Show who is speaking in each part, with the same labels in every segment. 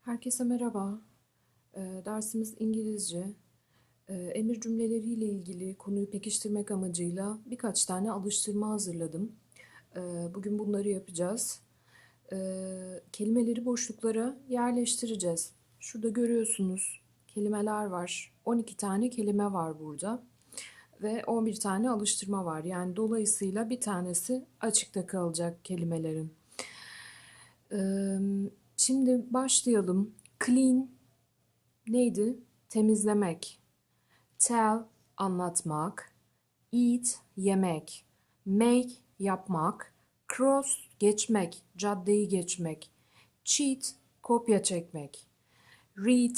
Speaker 1: Herkese merhaba. Ee, dersimiz İngilizce. Ee, emir cümleleriyle ilgili konuyu pekiştirmek amacıyla birkaç tane alıştırma hazırladım. Ee, bugün bunları yapacağız. Ee, kelimeleri boşluklara yerleştireceğiz. Şurada görüyorsunuz kelimeler var. 12 tane kelime var burada. Ve 11 tane alıştırma var. Yani dolayısıyla bir tanesi açıkta kalacak kelimelerin. Ee, Şimdi başlayalım. Clean neydi? Temizlemek. Tell anlatmak. Eat yemek. Make yapmak. Cross geçmek, caddeyi geçmek. Cheat kopya çekmek. Read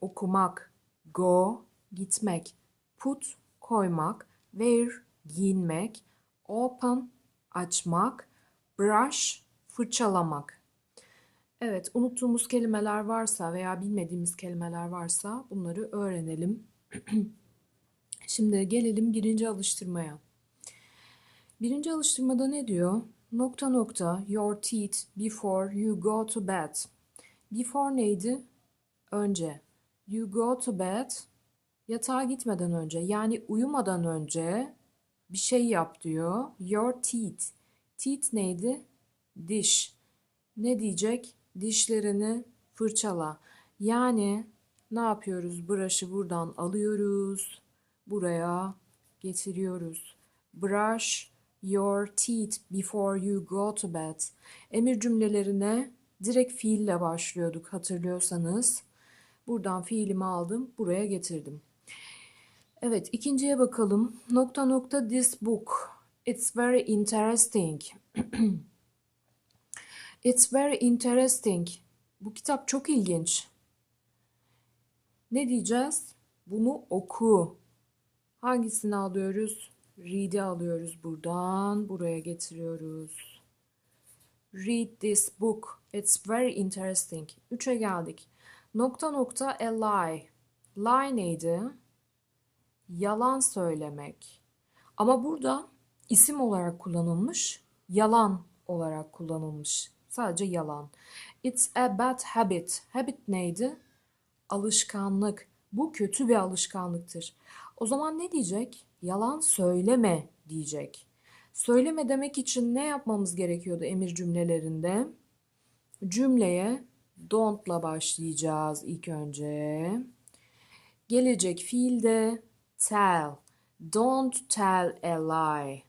Speaker 1: okumak. Go gitmek. Put koymak. Wear giyinmek. Open açmak. Brush fırçalamak. Evet, unuttuğumuz kelimeler varsa veya bilmediğimiz kelimeler varsa bunları öğrenelim. Şimdi gelelim birinci alıştırmaya. Birinci alıştırmada ne diyor? Nokta nokta your teeth before you go to bed. Before neydi? Önce. You go to bed yatağa gitmeden önce yani uyumadan önce bir şey yap diyor. Your teeth. Teeth neydi? Diş. Ne diyecek? Dişlerini fırçala. Yani ne yapıyoruz? Brush'ı buradan alıyoruz. Buraya getiriyoruz. Brush your teeth before you go to bed. Emir cümlelerine direkt fiille başlıyorduk hatırlıyorsanız. Buradan fiilimi aldım, buraya getirdim. Evet, ikinciye bakalım. Nokta nokta this book. It's very interesting. It's very interesting. Bu kitap çok ilginç. Ne diyeceğiz? Bunu oku. Hangisini alıyoruz? Read'i alıyoruz buradan. Buraya getiriyoruz. Read this book. It's very interesting. Üçe geldik. Nokta nokta a lie. Lie neydi? Yalan söylemek. Ama burada isim olarak kullanılmış, yalan olarak kullanılmış. Sadece yalan. It's a bad habit. Habit neydi? Alışkanlık. Bu kötü bir alışkanlıktır. O zaman ne diyecek? Yalan söyleme diyecek. Söyleme demek için ne yapmamız gerekiyordu emir cümlelerinde? Cümleye don't'la başlayacağız ilk önce. Gelecek fiilde tell. Don't tell a lie.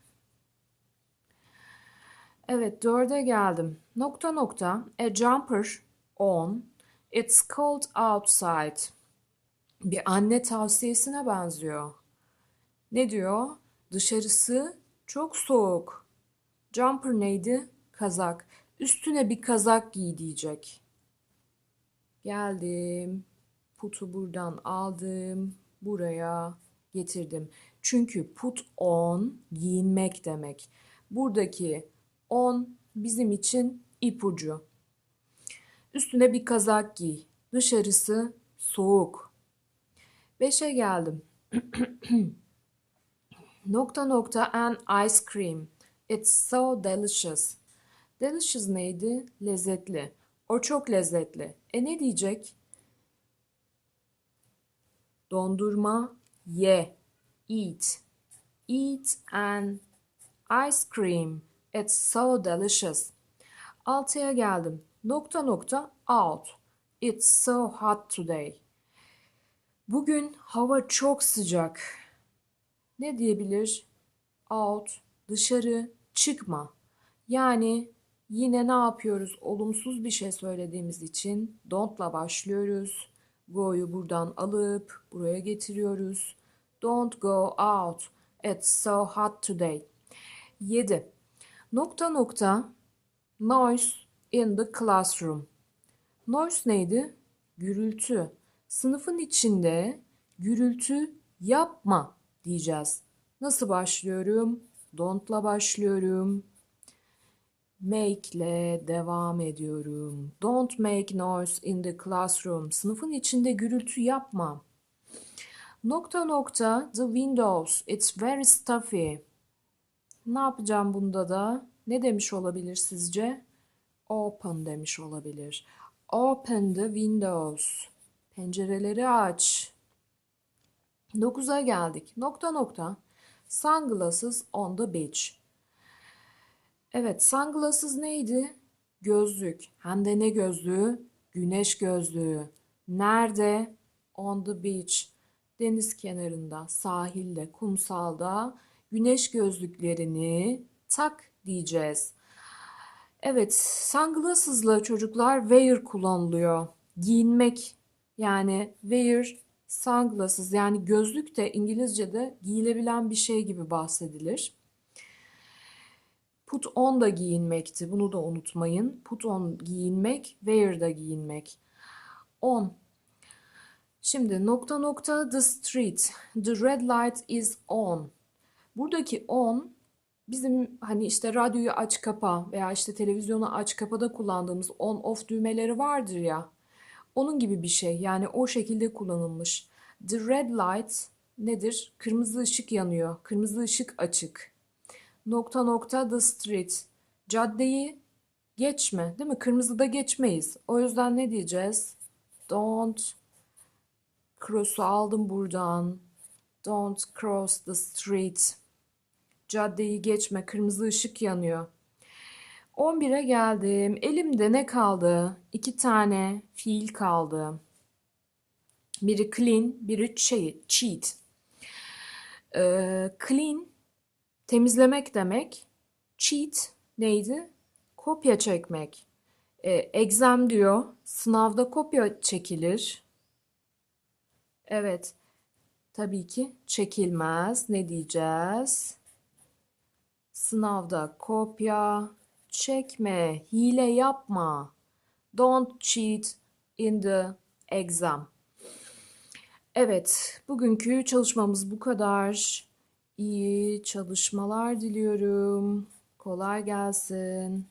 Speaker 1: Evet dörde geldim. Nokta nokta. A jumper on. It's cold outside. Bir anne tavsiyesine benziyor. Ne diyor? Dışarısı çok soğuk. Jumper neydi? Kazak. Üstüne bir kazak giy diyecek. Geldim. Putu buradan aldım. Buraya getirdim. Çünkü put on giyinmek demek. Buradaki on bizim için ipucu. Üstüne bir kazak giy. Dışarısı soğuk. Beşe geldim. nokta nokta an ice cream. It's so delicious. Delicious neydi? Lezzetli. O çok lezzetli. E ne diyecek? Dondurma ye. Eat. Eat an ice cream. It's so delicious. Altıya geldim. Nokta nokta out. It's so hot today. Bugün hava çok sıcak. Ne diyebilir? Out, dışarı, çıkma. Yani yine ne yapıyoruz? Olumsuz bir şey söylediğimiz için don't'la başlıyoruz. Go'yu buradan alıp buraya getiriyoruz. Don't go out. It's so hot today. 7. Nokta nokta noise in the classroom. Noise neydi? Gürültü. Sınıfın içinde gürültü yapma diyeceğiz. Nasıl başlıyorum? Don't'la başlıyorum. Make'le devam ediyorum. Don't make noise in the classroom. Sınıfın içinde gürültü yapma. Nokta nokta the windows. It's very stuffy. Ne yapacağım bunda da? Ne demiş olabilir sizce? Open demiş olabilir. Open the windows. Pencereleri aç. 9'a geldik. Nokta nokta. Sunglasses on the beach. Evet, sunglasses neydi? Gözlük. Hem de ne gözlüğü? Güneş gözlüğü. Nerede? On the beach. Deniz kenarında, sahilde, kumsalda güneş gözlüklerini tak diyeceğiz. Evet, sunglasses'la çocuklar wear kullanılıyor. Giyinmek yani wear sunglasses yani gözlük de İngilizce'de giyilebilen bir şey gibi bahsedilir. Put on da giyinmekti. Bunu da unutmayın. Put on giyinmek, wear da giyinmek. On. Şimdi nokta nokta the street. The red light is on. Buradaki on bizim hani işte radyoyu aç kapa veya işte televizyonu aç kapada kullandığımız on off düğmeleri vardır ya. Onun gibi bir şey. Yani o şekilde kullanılmış. The red light nedir? Kırmızı ışık yanıyor. Kırmızı ışık açık. Nokta nokta the street. Caddeyi geçme, değil mi? Kırmızıda geçmeyiz. O yüzden ne diyeceğiz? Don't cross'u aldım buradan. Don't cross the street. Caddeyi geçme, kırmızı ışık yanıyor. 11'e geldim. Elimde ne kaldı? İki tane fiil kaldı. Biri clean, biri che- cheat. Ee, clean temizlemek demek. Cheat neydi? Kopya çekmek. Ee, exam diyor. Sınavda kopya çekilir. Evet. Tabii ki çekilmez. Ne diyeceğiz? Sınavda kopya çekme, hile yapma. Don't cheat in the exam. Evet, bugünkü çalışmamız bu kadar. İyi çalışmalar diliyorum. Kolay gelsin.